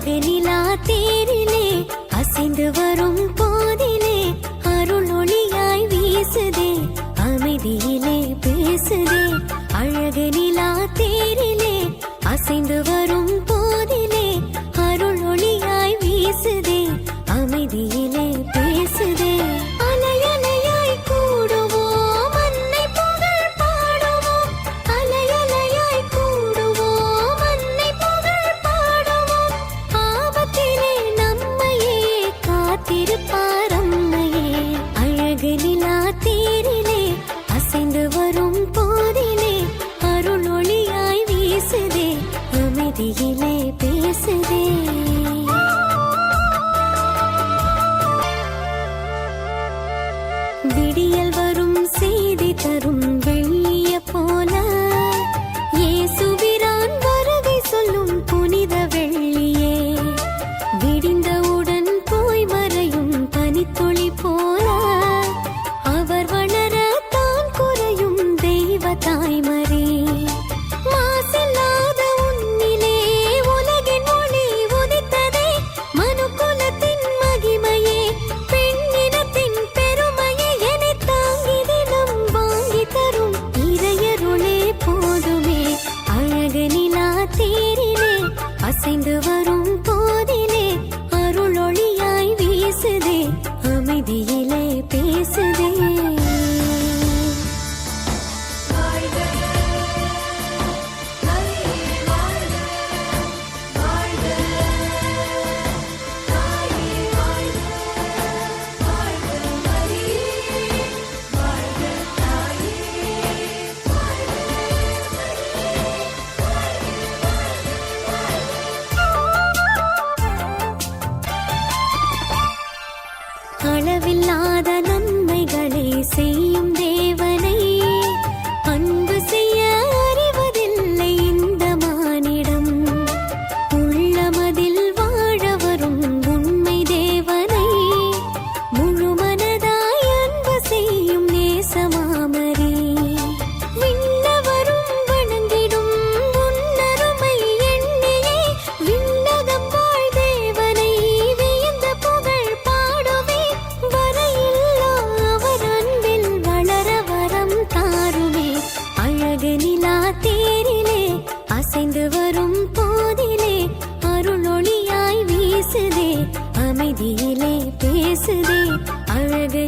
அழகு நிலா தேரிலே அசைந்து வரும் போதிலே அருள் ஒளியாய் வீசுதே அமைதியிலே பேசுதே. அழகு நிலா தேரிலே அசைந்து வரும் வரும் போதிலே அருள் ஒளியாய் வீசுதே பேசுதே. నాదన பேசுதே அழகு